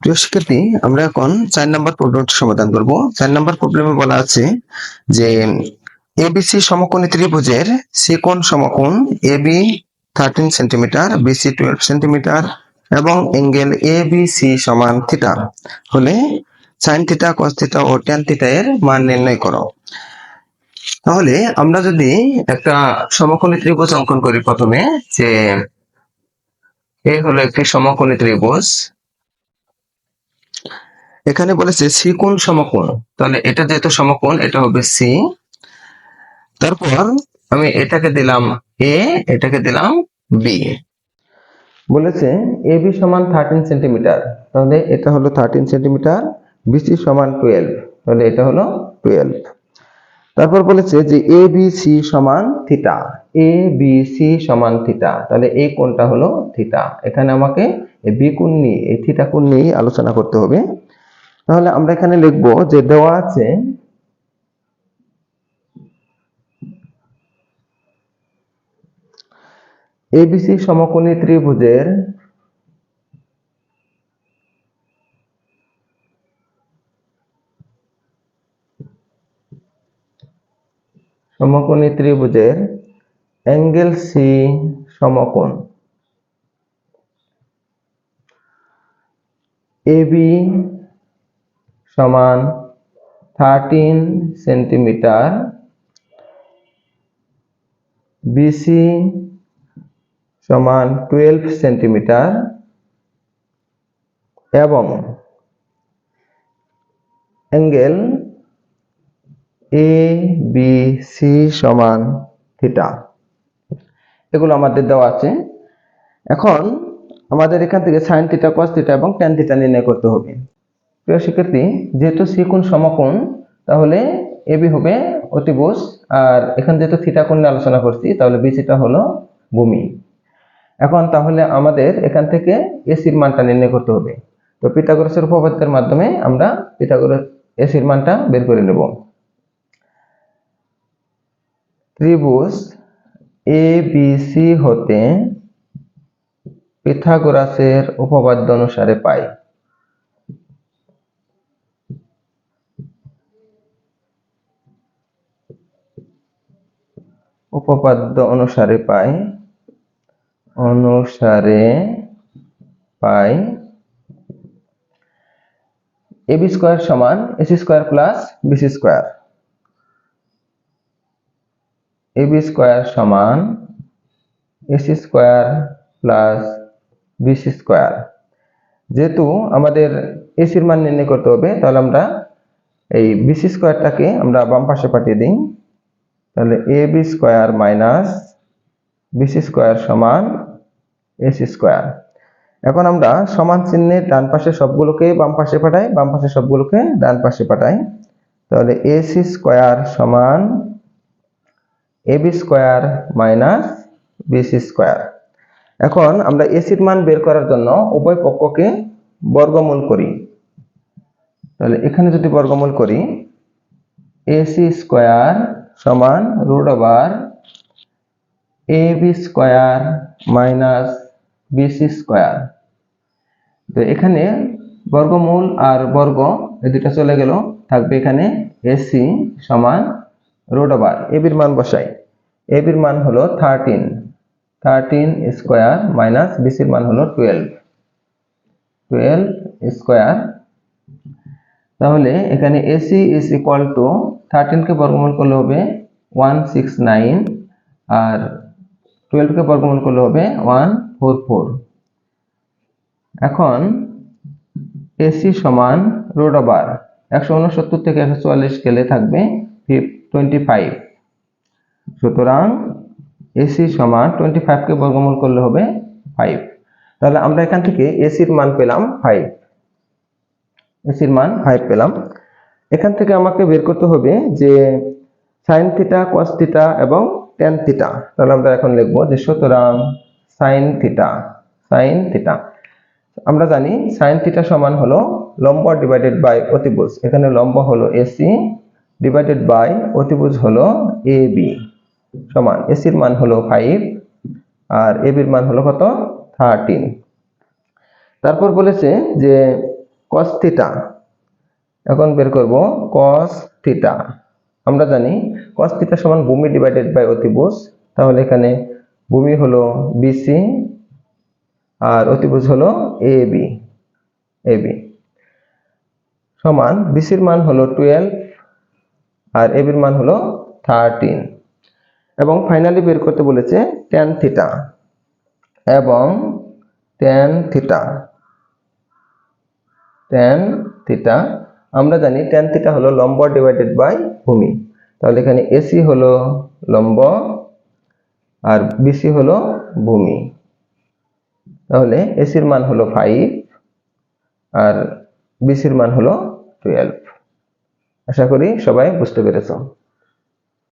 প্রিয় শিক্ষার্থী, আমরা এখন চার নাম্বার প্রবলেমটি সমাধান করব। চার নাম্বার প্রবলেমে বলা আছে যে এবিসি সমকোণী ত্রিভুজের সিকোণ সমকোণ A B thirteen centimetre B C twelve centimetre এবং এঙ্গেল এ বি সি সমান থিটা হলে সাইন থিটা কস থিটা ও ট্যান থিটা এর মান নির্ণয় করো। তাহলে আমরা যদি একটা সমকোণী ত্রিভুজ অঙ্কন করি প্রথমে, যে এ হলো একটি সমকোণী ত্রিভুজ এখানে বলেছে সি কোণ সমকোণ? তাহলে এটা যেহেতু সমকোণ, এটা হবে সি। তারপর আমি এটাকে দিলাম এ, এটাকে দিলাম বি। বলেছে এ বি সমান থার্টিন সেন্টিমিটার তাহলে এটা হলো থার্টিন সেন্টিমিটার বিসি সমান টুয়েলভ তাহলে এটা হলো টুয়েলভ তারপর বলেছে যে এ বি সি সমান থিটা, এ বি সি সমান থিটা, তাহলে এই কোণটা হলো থিটা? এখানে আমাকে বি কোণ নিয়ে, এই থিটা কোণ নিয়ে আলোচনা করতে হবে। তাহলে আমরা এখানে লিখব যে দেওয়া আছে এবিসি সমকোণী ত্রিভুজের সমকোণী ত্রিভুজের অ্যাঙ্গেল সি সমকোণ। এবি সমান থার্টিন সেন্টিমিটার বিসি সমান টুয়েলভ সেন্টিমিটার এবং অ্যাঙ্গেল এ বি সি সমান থিটা এগুলো আমাদের দেওয়া আছে। এখন আমাদের এখান থেকে সাইন থিটা কস থিটা এবং ট্যান থিটা নির্ণয় করতে হবে। প্রিয় শিক্ষার্থী, যেহেতু কোণ সমকোণ, তাহলে এবি হবে অতিভুজ, আর এখান যেহেতু থিটা কোণ নিয়ে আলোচনা করছি, তাহলে বিসিটা হলো ভূমি। এখন তাহলে আমাদের এখান থেকে এসির মানটা নির্ণয় করতে হবে। তো পিথাগোরাসের উপপাদ্যের মাধ্যমে আমরা পিথাগোরাস এসির মানটা বের করে নেব। ত্রিভুজ এ বি সি হতে পিথাগোরাসের উপপাদ্য অনুসারে পাই। উপপাদ্য অনুসারে পাই অনুসারে পাই এবি স্কোয়ার সমান A C square plus B C square. A B square সমান A C square plus B C square. যেহেতু আমাদের এসির মান নির্ণয় করতে হবে, তাহলে আমরা এই বিসি স্কোয়ারটাকে আমরা বাম পাশে পাঠিয়ে দিই। তাহলে A B square minus B C square সমান এসি স্কোয়ার এখন আমরা সমান চিহ্নে ডান পাশে সবগুলোকে বাম পাশে পাঠাই, বাম পাশে সবগুলোকে ডান পাশে পাঠাই। তাহলে এসি স্কোয়ার সমান A B square minus B C square এখন আমরা এসির মান বের করার জন্য উভয় পক্ষকে বর্গমূল করি। তাহলে এখানে যদি বর্গমূল করি এসি স্কোয়ার সমান root over A B square minus B C square. তো এখানে বর্গমূল আর বর্গ এই দুটা চলে গেল, থাকবে এখানে এসি সমান রুট ওভার এবির মান বসাই। এবির মান হলো থার্টিন থার্টিন স্কোয়ার মাইনাস বিসির মান হলো টুয়েলভ টুয়েলভ স্কোয়ার তাহলে এখানে A C is equal to থার্টিনকে বর্গমূল করলে হবে ওয়ান সিক্স নাইন আর টুয়েলভকে বর্গমূল করলে হবে ওয়ান ফোর ফোর এখন এসি সমান রোড ওভার একশো উনসত্তর থেকে একশো চুয়াল্লিশ গেলে থাকবে টোয়েন্টি ফাইভ সুতরাং এসি সমান টোয়েন্টি ফাইভকে বর্গমূল করলে হবে ফাইভ তাহলে আমরা এখান থেকে এসির মান পেলাম ফাইভ এসির মান ফাইভ পেলাম। এখান থেকে আমাকে বের করতে হবে যে সাইন থিটা কস থিটা এবং ট্যান থিটা তাহলে আমরা এখন লিখব যে সুতরাং সাইন থিটা সাইন থিটা আমরা জানি সাইন থিটা সমান হলো লম্ব ডিভাইডেড বাই অতিভুজ। এখানে লম্ব হলো এসি ডিভাইডেড বাই অতিভুজ হলো এ বি সমান এসির মান হলো ফাইভ আর এ বির মান হলো কত? থার্টিন তারপর বলেছে যে cos থিটা এখন বের করব cos থিটা আমরা জানি cos থিটা সমান ভূমি ডিভাইডেড বাই অতিভুজ। তাহলে এখানে ভূমি হলো বিসি আর অতিভুজ হলো এবি এবি সমান বিসির মান হলো টুয়েলভ আর এবির মান হলো থার্টিন এবং ফাইনালি বের করতে বলেছে ট্যান থিটা এবং ট্যান থিটা ট্যান থিটা আমরা জানি ট্যান থিটা হলো লম্ব ডিভাইডেড বাই ভূমি। তাহলে এখানে এসি হলো লম্ব আর বিসি হলো ভূমি। তাহলে এসির মান হলো ফাইভ আর বিসির মান হলো টুয়েলভ আশা করি সবাই বুঝতে পেরেছ।